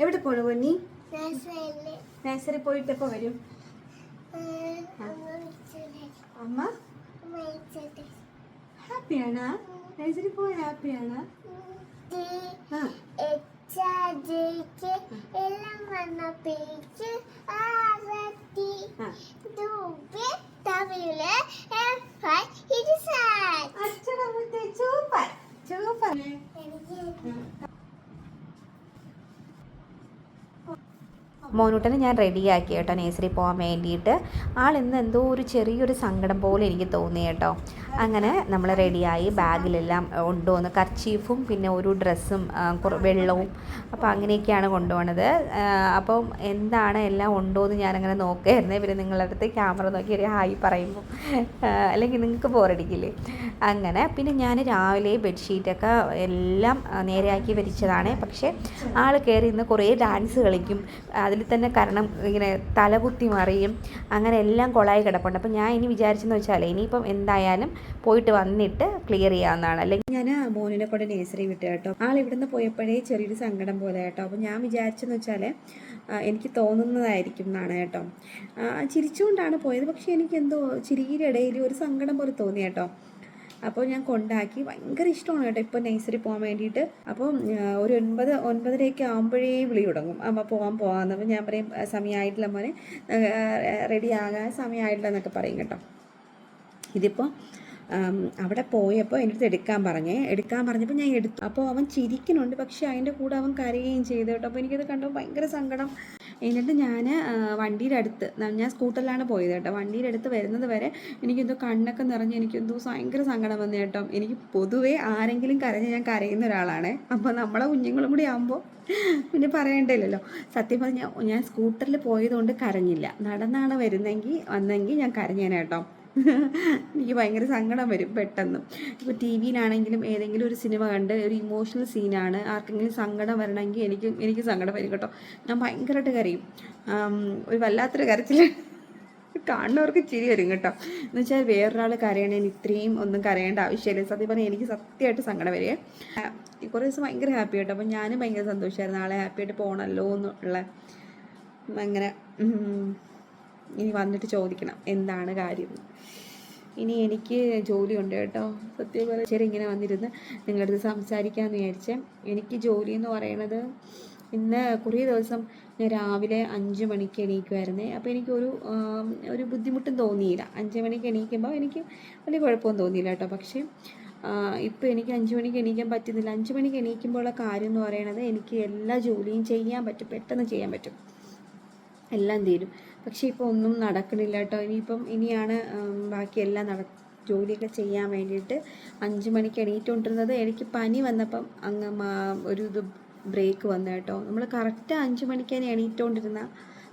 എവിടെ പോണു പൊന്നി? നഴ്സറി പോയിട്ട് എപ്പോ വരും അമ്മ ഹാപ്പിയാണോ? നഴ്സറി പോയി ഹാപ്പിയാണോ? ആ. എച്ചാജയ്ക്ക് എല്ലാം വന്ന മോനൂട്ടനെ ഞാൻ റെഡിയാക്കി കേട്ടോ നേഴ്സറി പോകാൻ വേണ്ടിയിട്ട്. ആൾ ഇന്ന് എന്തോ ഒരു ചെറിയൊരു സങ്കടം പോലെ എനിക്ക് തോന്നി കേട്ടോ. അങ്ങനെ നമ്മൾ റെഡിയായി. ബാഗിലെല്ലാം കൊണ്ടുവന്ന് കർച്ചീഫും പിന്നെ ഒരു ഡ്രസ്സും വെള്ളവും അപ്പോൾ അങ്ങനെയൊക്കെയാണ് കൊണ്ടുപോണത്. അപ്പം എന്താണ് എല്ലാം ഉണ്ടോ എന്ന് ഞാനങ്ങനെ നോക്കുകയായിരുന്നു ഇവർ നിങ്ങളുടെ അടുത്ത് ക്യാമറ നോക്കി ഒരു ഹായ് പറയുമ്പോൾ അല്ലെങ്കിൽ നിങ്ങൾക്ക് ബോറടിക്കില്ലേ അങ്ങനെ പിന്നെ ഞാൻ രാവിലെ ബെഡ്ഷീറ്റൊക്കെ എല്ലാം നേരെയാക്കി വരിച്ചതാണ്. പക്ഷേ ആൾ കയറി ഇന്ന് കുറേ ഡാൻസ് കളിക്കും. അതിൽ തന്നെ കാരണം ഇങ്ങനെ തലകുത്തി മറിയും അങ്ങനെ എല്ലാം കൊളായി കിടപ്പുണ്ട്. അപ്പം ഞാൻ ഇനി വിചാരിച്ചെന്ന് വെച്ചാൽ ഇനിയിപ്പം എന്തായാലും പോയിട്ട് വന്നിട്ട് ക്ലിയർ ചെയ്യാവുന്നതാണ്. അല്ലെങ്കിൽ ഞാൻ മോനിനെ കൊണ്ട് നേഴ്സറി വിട്ടു കേട്ടോ. ആൾ ഇവിടുന്ന് പോയപ്പോഴേ ചെറിയൊരു സങ്കടം പോലെ കേട്ടോ. അപ്പോൾ ഞാൻ വിചാരിച്ചെന്ന് വെച്ചാൽ എനിക്ക് തോന്നുന്നതായിരിക്കും എന്നാണ് കേട്ടോ. ചിരിച്ചുകൊണ്ടാണ് പോയത്. പക്ഷേ എനിക്ക് എന്തോ ചിരിയുടെ ഇടയിൽ ഒരു സങ്കടം പോലെ തോന്നി കേട്ടോ. അപ്പോൾ ഞാൻ കൊണ്ടാക്കി. ഭയങ്കര ഇഷ്ടമാണ് കേട്ടോ ഇപ്പോൾ നഴ്സറി പോകാൻ വേണ്ടിയിട്ട്. അപ്പോൾ ഒരു ഒൻപത് ഒൻപതരയൊക്കെ ആകുമ്പോഴേ വിളി തുടങ്ങും. അമ്മ പോകാൻ പോകാമെന്ന് അപ്പോൾ ഞാൻ പറയും "ആ, സമയമായിട്ടില്ല മോനെ. റെഡി ആകാൻ സമയമായിട്ടില്ല എന്നൊക്കെ പറയും കേട്ടോ. ഇതിപ്പോൾ അവിടെ പോയപ്പോൾ എന്റെ അടുത്ത് എടുക്കാൻ പറഞ്ഞേ. എടുക്കാൻ പറഞ്ഞപ്പോൾ ഞാൻ എടുത്തു. അപ്പോൾ അവൻ ചിരിക്കുന്നുണ്ട്. പക്ഷേ അതിന്റെ കൂടെ അവൻ കരയുകയും ചെയ്തു കേട്ടോ. അപ്പോൾ എനിക്കത് കണ്ടപ്പോൾ ഭയങ്കര സങ്കടം. എന്നിട്ട് ഞാൻ വണ്ടിയുടെ അടുത്ത് ഞാൻ സ്കൂട്ടറിലാണ് പോയത് കേട്ടോ. വണ്ടിയുടെ അടുത്ത് വരുന്നത് വരെ എനിക്കെന്തോ കണ്ണൊക്കെ നിറഞ്ഞ് എനിക്കെന്തോ ഭയങ്കര സങ്കടം വന്നു കേട്ടോ. എനിക്ക് പൊതുവേ ആരെങ്കിലും കരഞ്ഞ് ഞാൻ കരയുന്ന ഒരാളാണ്. അപ്പോൾ നമ്മളെ കുഞ്ഞുങ്ങളും കൂടി ആകുമ്പോൾ പിന്നെ പറയണ്ടല്ലോ സത്യം പറഞ്ഞാൽ ഞാൻ സ്കൂട്ടറിൽ പോയതുകൊണ്ട് കരഞ്ഞില്ല. നടന്നാണ് വരുന്നെങ്കിൽ വന്നെങ്കിൽ ഞാൻ കരഞ്ഞേനെ കേട്ടോ. എനിക്ക് ഭയങ്കര സങ്കടം വരും പെട്ടെന്ന്. ഇപ്പോൾ ടി വിയിലാണെങ്കിലും ഏതെങ്കിലും ഒരു സിനിമ കണ്ട് ഒരു ഇമോഷണൽ സീനാണ് ആർക്കെങ്കിലും സങ്കടം വരണമെങ്കിൽ എനിക്ക് എനിക്ക് സങ്കടം വരും കേട്ടോ. ഞാൻ ഭയങ്കരമായിട്ട് കരയും. ഒരു വല്ലാത്തൊരു കരച്ചിൽ കാണുന്നവർക്ക് ചിരി വരും കേട്ടോ. എന്ന് വെച്ചാൽ വേറൊരാൾ കരയണേന് ഇത്രയും ഒന്നും കരയേണ്ട ആവശ്യമില്ല. സത്യം പറഞ്ഞാൽ എനിക്ക് സത്യമായിട്ട് സങ്കടം വരികയെ. ആ, കുറേ ദിവസം ഭയങ്കര ഹാപ്പി കേട്ടോ അപ്പം ഞാനും ഭയങ്കര സന്തോഷമായിരുന്നു നാളെ ഹാപ്പി ആയിട്ട് പോകണമല്ലോ എന്നുള്ള അങ്ങനെ ഇനി വന്നിട്ട് ചോദിക്കണം എന്താണ് കാര്യം ഇനി എനിക്ക് ജോലിയുണ്ട് കേട്ടോ. സത്യം പറഞ്ഞാൽ ഇങ്ങനെ വന്നിരുന്ന് നിങ്ങളുടെ അടുത്ത് സംസാരിക്കാമെന്ന് വിചാരിച്ചേ. എനിക്ക് ജോലി എന്ന് പറയണത് ഇന്ന് കുറേ ദിവസം ഞാൻ രാവിലെ അഞ്ച് മണിക്ക് എണീക്കുമായിരുന്നേ അപ്പോൾ എനിക്കൊരു ഒരു ബുദ്ധിമുട്ടും തോന്നിയില്ല. അഞ്ച് മണിക്ക് എണീക്കുമ്പോൾ എനിക്ക് വലിയ കുഴപ്പമൊന്നും തോന്നിയില്ല കേട്ടോ. പക്ഷേ ഇപ്പോൾ എനിക്ക് അഞ്ച് മണിക്ക് എണീക്കാൻ പറ്റുന്നില്ല. അഞ്ച് മണിക്ക് എണീക്കുമ്പോഴുള്ള കാര്യം എന്ന് പറയണത് എനിക്ക് എല്ലാ ജോലിയും ചെയ്യാൻ പറ്റും. പെട്ടെന്ന് ചെയ്യാൻ പറ്റും. എല്ലാം തീരും. പക്ഷേ ഇപ്പോൾ ഒന്നും നടക്കണില്ല കേട്ടോ ഇനിയിപ്പം ഇനിയാണ് ബാക്കിയെല്ലാം നട ജോലിയൊക്കെ ചെയ്യാൻ വേണ്ടിയിട്ട് അഞ്ച് മണിക്ക് എണീറ്റുകൊണ്ടിരുന്നത് എനിക്ക് പനി വന്നപ്പം അങ്ങ് ഒരു ഇത് ബ്രേക്ക് വന്നു കേട്ടോ. നമ്മൾ കറക്റ്റ് അഞ്ച് മണിക്ക് തന്നെ എണീറ്റുകൊണ്ടിരുന്നാൽ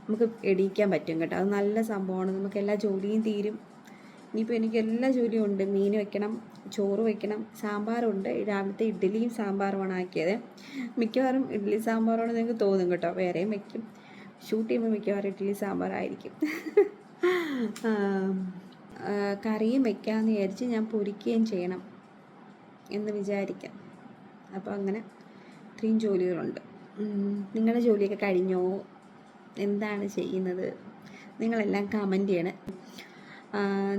നമുക്ക് എണീക്കാൻ പറ്റും കേട്ടോ. അത് നല്ല സംഭവമാണ്. നമുക്ക് എല്ലാ ജോലിയും തീരും. ഇനിയിപ്പോൾ എനിക്ക് എല്ലാ ജോലിയും ഉണ്ട്. മീൻ വെക്കണം ചോറ് വെക്കണം സാമ്പാറുണ്ട്. രാവിലത്തെ ഇഡ്ഡലിയും സാമ്പാറുമാണ് ആക്കിയത്. മിക്കവാറും ഇഡ്ഡലി സാമ്പാറാണെന്ന് നിങ്ങൾക്ക് തോന്നും കേട്ടോ. വേറെയും വെക്കും. ഷൂട്ട് ചെയ്യുമ്പോൾ മിക്കവാറും ഇഡ്ഡലി സാമ്പാറായിരിക്കും കറിയും വെക്കാമെന്ന് വിചാരിച്ച് ഞാൻ പൊരിക്കുകയും ചെയ്യണം എന്ന് വിചാരിക്കാം. അപ്പോൾ അങ്ങനെ ഇത്രയും ജോലികളുണ്ട്. നിങ്ങളുടെ ജോലിയൊക്കെ കഴിഞ്ഞോ? എന്താണ് ചെയ്യുന്നത്? നിങ്ങളെല്ലാം കമന്റ് ചെയ്യണം.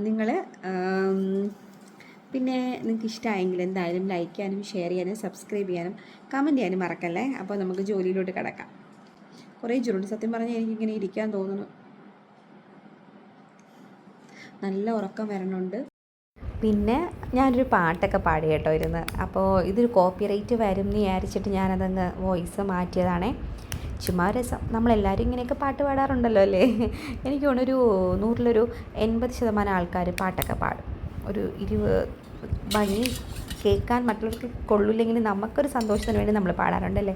നിങ്ങൾ പിന്നെ നിങ്ങൾക്ക് ഇഷ്ടമായെങ്കിൽ എന്തായാലും ലൈക്ക് ചെയ്യാനും ഷെയർ ചെയ്യാനും സബ്സ്ക്രൈബ് ചെയ്യാനും കമന്റ് ചെയ്യാനും മറക്കല്ലേ? അപ്പോൾ നമുക്ക് ജോലിയിലോട്ട് കിടക്കാം. കുറേ ജോലി സത്യം പറഞ്ഞാൽ എനിക്കിങ്ങനെ ഇരിക്കാൻ തോന്നുന്നു. നല്ല ഉറക്കം വരണുണ്ട്. പിന്നെ ഞാനൊരു പാട്ടൊക്കെ പാടി കേട്ടോ ഇരുന്ന്. അപ്പോൾ ഇതൊരു കോപ്പി റൈറ്റ് വരും എന്ന് വിചാരിച്ചിട്ട് ഞാനതങ്ങ് വോയിസ് മാറ്റിയതാണേ. ചുമ്മാ രസം. നമ്മളെല്ലാവരും ഇങ്ങനെയൊക്കെ പാട്ട് പാടാറുണ്ടല്ലോ അല്ലേ? എനിക്ക് തോന്നുന്നു ഒരു നൂറിലൊരു എൺപത് ശതമാനം ആൾക്കാർ പാട്ടൊക്കെ പാടും. ഒരു ഇരുപത് ഭംഗി കേൾക്കാൻ മറ്റുള്ളവർക്ക് കൊള്ളില്ലെങ്കിൽ നമുക്കൊരു സന്തോഷത്തിന് വേണ്ടി നമ്മൾ പാടാറുണ്ടല്ലേ?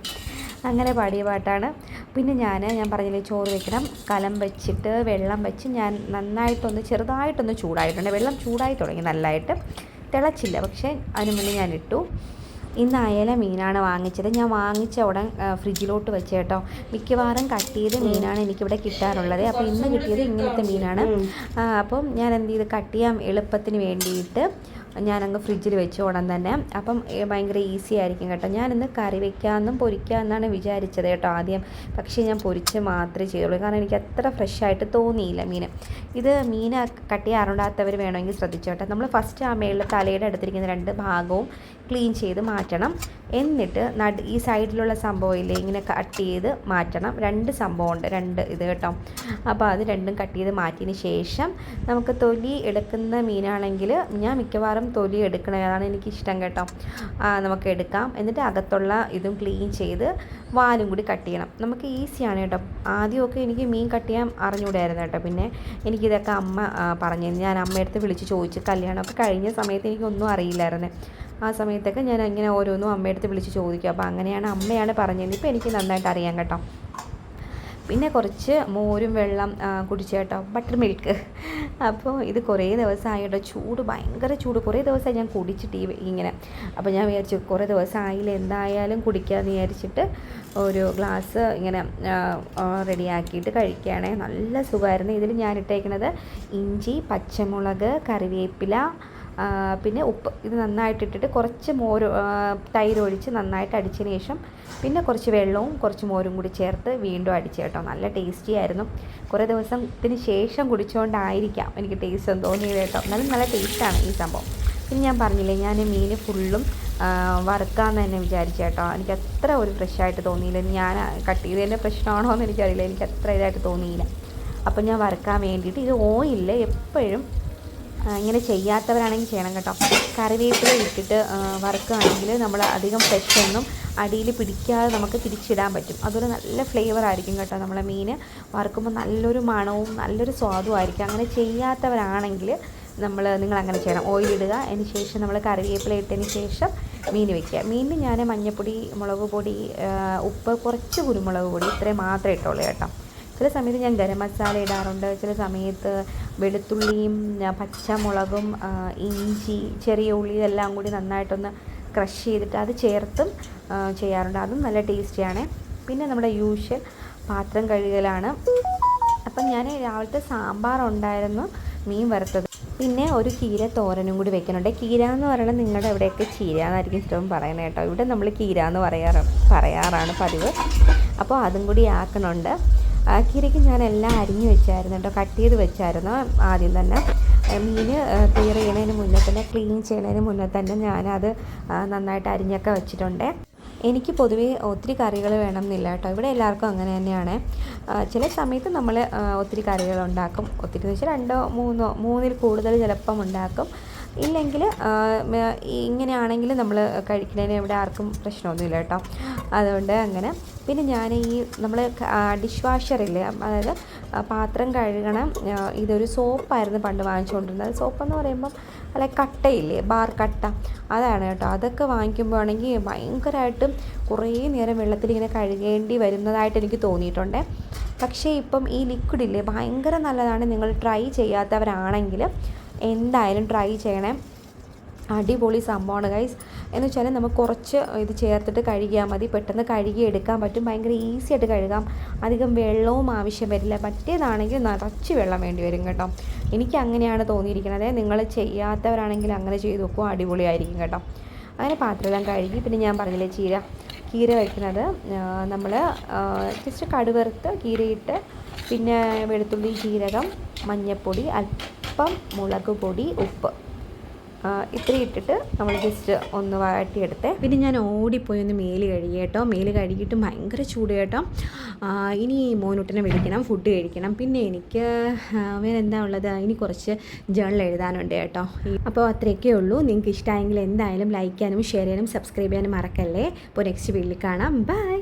അങ്ങനെ പാടിയ പാട്ടാണ്. പിന്നെ ഞാൻ ഞാൻ പറഞ്ഞില്ലേ ചോറ് വെക്കണം കലം വെച്ചിട്ട് വെള്ളം വെച്ച് ഞാൻ നന്നായിട്ടൊന്ന് ചെറുതായിട്ടൊന്ന് ചൂടായിട്ടുണ്ട്. വെള്ളം ചൂടായി തുടങ്ങി നല്ലതായിട്ട് തിളച്ചില്ല പക്ഷേ അതിന് മുന്നേ ഞാൻ ഇട്ടു. ഇന്ന് അയല മീനാണ് വാങ്ങിച്ചത്. ഞാൻ വാങ്ങിച്ച ഉടൻ ഫ്രിഡ്ജിലോട്ട് വെച്ച് കേട്ടോ. മിക്കവാറും കട്ട് ചെയ്ത് മീനാണ് എനിക്കിവിടെ കിട്ടാറുള്ളത്. അപ്പോൾ ഇന്ന് കിട്ടിയത് ഇങ്ങനത്തെ മീനാണ്. അപ്പം ഞാൻ എന്ത് ചെയ്ത്? കട്ട് ചെയ്യാൻ എളുപ്പത്തിന് വേണ്ടിയിട്ട് ഞാനങ്ങ് ഫ്രിഡ്ജിൽ വെച്ച് ഉടൻ തന്നെ. അപ്പം ഭയങ്കര ഈസി ആയിരിക്കും കേട്ടോ. ഞാനിന്ന് കറി വെക്കാമെന്നും പൊരിക്കാമെന്നാണ് വിചാരിച്ചത് കേട്ടോ ആദ്യം. പക്ഷേ ഞാൻ പൊരിച്ച് മാത്രമേ ചെയ്യുള്ളൂ. കാരണം എനിക്ക് അത്ര ഫ്രഷ് ആയിട്ട് തോന്നിയില്ല മീൻ ഇത് മീൻ കട്ട് ചെയ്യാറുണ്ടാത്തവർ വേണമെങ്കിൽ ശ്രദ്ധിച്ചോട്ടെ. നമ്മൾ ഫസ്റ്റ് ആ മേളിൽ തലയുടെ അടുത്തിരിക്കുന്ന രണ്ട് ഭാഗവും ക്ലീൻ ചെയ്ത് മാറ്റണം. എന്നിട്ട് നടു ഈ സൈഡിലുള്ള സംഭവം ഇല്ലേ ഇങ്ങനെ കട്ട് ചെയ്ത് മാറ്റണം. രണ്ട് സംഭവമുണ്ട്. രണ്ട് ഇത് കേട്ടോ. അപ്പോൾ അത് രണ്ടും കട്ട് ചെയ്ത് മാറ്റിയതിന് ശേഷം നമുക്ക് തൊലി എടുക്കുന്ന മീനാണെങ്കിൽ ഞാൻ മിക്കവാറും തൊലി എടുക്കണേ അതാണ് എനിക്കിഷ്ടം കേട്ടോ. നമുക്ക് എടുക്കാം. എന്നിട്ട് അകത്തുള്ള ഇതും ക്ലീൻ ചെയ്ത് വാലും കൂടി കട്ട് ചെയ്യണം. നമുക്ക് ഈസിയാണ് കേട്ടോ. ആദ്യമൊക്കെ എനിക്ക് മീൻ കട്ട് ചെയ്യാൻ അറിഞ്ഞുകൂടായിരുന്നു കേട്ടോ. പിന്നെ എനിക്കിതൊക്കെ അമ്മ പറഞ്ഞു ഞാൻ അമ്മയടുത്ത് വിളിച്ച് ചോദിച്ച് കല്യാണമൊക്കെ കഴിഞ്ഞ സമയത്ത് എനിക്കൊന്നും അറിയില്ലായിരുന്നു. ആ സമയത്തൊക്കെ ഞാൻ അങ്ങനെ ഓരോന്നും അമ്മയടുത്ത് വിളിച്ച് ചോദിക്കും. അപ്പോൾ അങ്ങനെയാണ് അമ്മയാണ് പറഞ്ഞത് ഇപ്പോൾ എനിക്ക് നന്നായിട്ട് അറിയാം കേട്ടോ. പിന്നെ കുറച്ച് മോരും വെള്ളം കുടിച്ചു കേട്ടോ. ബട്ടർ മിൽക്ക് അപ്പോൾ ഇത് കുറേ ദിവസമായിട്ട് ചൂട് ഭയങ്കര ചൂട്. കുറേ ദിവസമായി ഞാൻ കുടിച്ചിട്ട് ഈ ഇങ്ങനെ. അപ്പോൾ ഞാൻ വിചാരിച്ചു കുറേ ദിവസമായില്ല എന്തായാലും കുടിക്കാമെന്ന് വിചാരിച്ചിട്ട് ഒരു ഗ്ലാസ് ഇങ്ങനെ റെഡിയാക്കിയിട്ട് കഴിക്കുകയാണെങ്കിൽ നല്ല സുഖമായിരുന്നു. ഇതിൽ ഞാൻ ഇട്ടേക്കുന്നത് ഇഞ്ചി പച്ചമുളക് കറിവേപ്പില പിന്നെ ഉപ്പ് ഇത് നന്നായിട്ട് ഇട്ടിട്ട് കുറച്ച് മോര് തൈരൊഴിച്ച് നന്നായിട്ട് അടിച്ചതിന് ശേഷം പിന്നെ കുറച്ച് വെള്ളവും കുറച്ച് മോരും കൂടി ചേർത്ത് വീണ്ടും അടിച്ചു കേട്ടോ. നല്ല ടേസ്റ്റി ആയിരുന്നു. കുറേ ദിവസത്തിന് ശേഷം കുടിച്ചുകൊണ്ടായിരിക്കാം എനിക്ക് ടേസ്റ്റ് ഒന്നും തോന്നിയത് കേട്ടോ. എന്നാലും നല്ല ടേസ്റ്റാണ് ഈ സംഭവം. പിന്നെ ഞാൻ പറഞ്ഞില്ലേ ഞാൻ മീൻ ഫുള്ളും വറുക്കാമെന്ന് തന്നെ വിചാരിച്ചു കേട്ടോ. എനിക്ക് അത്ര ഒരു ഫ്രഷായിട്ട് തോന്നിയില്ല. ഞാൻ കട്ട് ചെയ്തതിന്റെ പ്രശ്നമാണോ എന്ന് എനിക്കറിയില്ല. എനിക്ക് അത്ര ഇതായിട്ട് തോന്നിയില്ല. അപ്പം ഞാൻ വറുക്കാൻ വേണ്ടിയിട്ട് ഇത് ഓയിലിൽ എപ്പോഴും ഇങ്ങനെ ചെയ്യാത്തവരാണെങ്കിൽ ചെയ്യണം കേട്ടോ. കറിവേപ്പില ഇട്ടിട്ട് വറുക്കുകയാണെങ്കിൽ നമ്മൾ അധികം ഫ്രഷ് ഒന്നും അടിയിൽ പിടിക്കാതെ നമുക്ക് തിരിച്ചിടാൻ പറ്റും. അതൊരു നല്ല ഫ്ലേവർ ആയിരിക്കും കേട്ടോ നമ്മളെ മീൻ. വറുക്കുമ്പോൾ നല്ലൊരു മണവും നല്ലൊരു സ്വാദും ആയിരിക്കും. അങ്ങനെ ചെയ്യാത്തവരാണെങ്കിൽ നമ്മൾ നിങ്ങൾ അങ്ങനെ ചെയ്യണം. ഓയിൽ ഇടുക. അതിന് ശേഷം നമ്മൾ കറിവേപ്പില ഇട്ടതിന് ശേഷം മീൻ വയ്ക്കുക മീനിന് ഞാൻ മഞ്ഞൾപ്പൊടി മുളക് പൊടി ഉപ്പ് കുറച്ച് കുരുമുളക് പൊടി ഇത്രയും മാത്രമേ ഇട്ടുള്ളൂ കേട്ടോ. ചില സമയത്ത് ഞാൻ ഗരം മസാല ഇടാറുണ്ട്. ചില സമയത്ത് വെളുത്തുള്ളിയും പച്ചമുളകും ഇഞ്ചി ചെറിയ ഉള്ളി ഇതെല്ലാം കൂടി നന്നായിട്ടൊന്ന് ക്രഷ് ചെയ്തിട്ട് അത് ചേർത്തും ചെയ്യാറുണ്ട്. അതും നല്ല ടേസ്റ്റിയാണ്. പിന്നെ നമ്മുടെ യൂഷ്വൽ പാത്രം കഴുകലാണ്. അപ്പം ഞാൻ രാവിലത്തെ സാമ്പാർ ഉണ്ടായിരുന്നു മീൻ വറുത്തത്. പിന്നെ ഒരു കീര തോരനും കൂടി വെക്കുന്നുണ്ട്. കീര എന്ന് പറയുന്നത് നിങ്ങളുടെ ഇവിടെയൊക്കെ ചീര എന്നായിരിക്കും ഇഷ്ടം പറയുന്നത് കേട്ടോ. ഇവിടെ നമ്മൾ കീര എന്ന് പറയാറ് പറയാറാണ് പതിവ്. അപ്പോൾ അതും കൂടി ആക്കണുണ്ട് കീരയ്ക്ക് ഞാൻ എല്ലാം അരിഞ്ഞ് വെച്ചായിരുന്നു കേട്ടോ. കട്ട് ചെയ്ത് വെച്ചായിരുന്നു ആദ്യം തന്നെ. മീൻ ക്ലിയർ ചെയ്യുന്നതിന് മുന്നേ തന്നെ ക്ലീൻ ചെയ്യുന്നതിന് മുന്നേ തന്നെ ഞാനത് നന്നായിട്ട് അരിഞ്ഞൊക്കെ വെച്ചിട്ടുണ്ട്. എനിക്ക് പൊതുവേ ഒത്തിരി കറികൾ വേണം എന്നില്ല കേട്ടോ. ഇവിടെ എല്ലാവർക്കും അങ്ങനെ തന്നെയാണ്. ചില സമയത്ത് നമ്മൾ ഒത്തിരി കറികൾ ഉണ്ടാക്കും. ഒത്തിരി എന്ന് വെച്ചാൽ രണ്ടോ മൂന്നോ മൂന്നിൽ കൂടുതൽ ചിലപ്പം ഉണ്ടാക്കും. ഇല്ലെങ്കിൽ ഇങ്ങനെയാണെങ്കിൽ നമ്മൾ കഴിക്കുന്നതിന് ഇവിടെ ആർക്കും പ്രശ്നമൊന്നുമില്ല കേട്ടോ. അതുകൊണ്ട് അങ്ങനെ പിന്നെ ഞാൻ ഈ നമ്മൾ ഡിഷ് വാഷറില്ലേ അതായത് പാത്രം കഴുകണം. ഇതൊരു സോപ്പായിരുന്നു പണ്ട് വാങ്ങിച്ചുകൊണ്ടിരുന്നത്. സോപ്പെന്ന് പറയുമ്പം അല്ല കട്ടയില്ലേ ബാർ കട്ട അതാണ് കേട്ടോ. അതൊക്കെ വാങ്ങിക്കുമ്പോൾ ആണെങ്കിൽ ഭയങ്കരമായിട്ടും കുറേ നേരം വെള്ളത്തിൽ ഇങ്ങനെ കഴുകേണ്ടി വരുന്നതായിട്ട് എനിക്ക് തോന്നിയിട്ടുണ്ട്. പക്ഷേ ഇപ്പം ഈ ലിക്വിഡില്ലേ ഭയങ്കര നല്ലതാണ്. നിങ്ങൾ ട്രൈ ചെയ്യാത്തവരാണെങ്കിൽ എന്തായാലും ട്രൈ ചെയ്യണേ. അടിപൊളി സംഭവമാണ് ഗൈസ് എന്ന് വെച്ചാൽ നമുക്ക് കുറച്ച് ഇത് ചേർത്തിട്ട് കഴുകിയാൽ മതി. പെട്ടെന്ന് കഴുകി എടുക്കാൻ പറ്റും. ഭയങ്കര ഈസി ആയിട്ട് കഴുകാം. അധികം വെള്ളവും ആവശ്യം വരില്ല. മറ്റേതാണെങ്കിൽ നിറച്ച് വെള്ളം വേണ്ടി വരും കേട്ടോ. എനിക്ക് അങ്ങനെയാണ് തോന്നിയിരിക്കുന്നത്. നിങ്ങൾ ചെയ്യാത്തവരാണെങ്കിൽ അങ്ങനെ ചെയ്ത് നോക്കുക അടിപൊളിയായിരിക്കും കേട്ടോ. അങ്ങനെ പാത്രമെല്ലാം കഴുകി. പിന്നെ ഞാൻ പറഞ്ഞില്ലേ ചീര. കീര വയ്ക്കുന്നത് നമ്മൾ ജസ്റ്റ് കടുവറുത്ത് കീരയിട്ട് പിന്നെ വെളുത്തുള്ളി ജീരകം മഞ്ഞൾപ്പൊടി അല്പം മുളക് പൊടി ഉപ്പ്. ഇത്രയും ഇട്ടിട്ട് നമ്മൾ ജസ്റ്റ് ഒന്ന് വഴട്ടിയെടുത്തേ പിന്നെ ഞാൻ ഓടിപ്പോയി ഒന്ന് മേൽ കഴുകിയേട്ടോ മേൽ കഴുകിയിട്ട് ഭയങ്കര ചൂട് കേട്ടോ. ഇനി മോനൂട്ടിനെ വിളിക്കണം ഫുഡ് കഴിക്കണം. പിന്നെ എനിക്ക് വേറെ എന്താ ഉള്ളത്? ഇനി കുറച്ച് ജേണൽ എഴുതാനുണ്ട് കേട്ടോ. അപ്പോൾ അത്രയൊക്കെ ഉള്ളൂ. നിങ്ങൾക്ക് ഇഷ്ടമായെങ്കിൽ എന്തായാലും ലൈക്ക് ചെയ്യാനും ഷെയർ ചെയ്യാനും സബ്സ്ക്രൈബ് ചെയ്യാനും മറക്കല്ലേ. അപ്പോൾ നെക്സ്റ്റ് വീട്ടിൽ കാണാം. ബൈ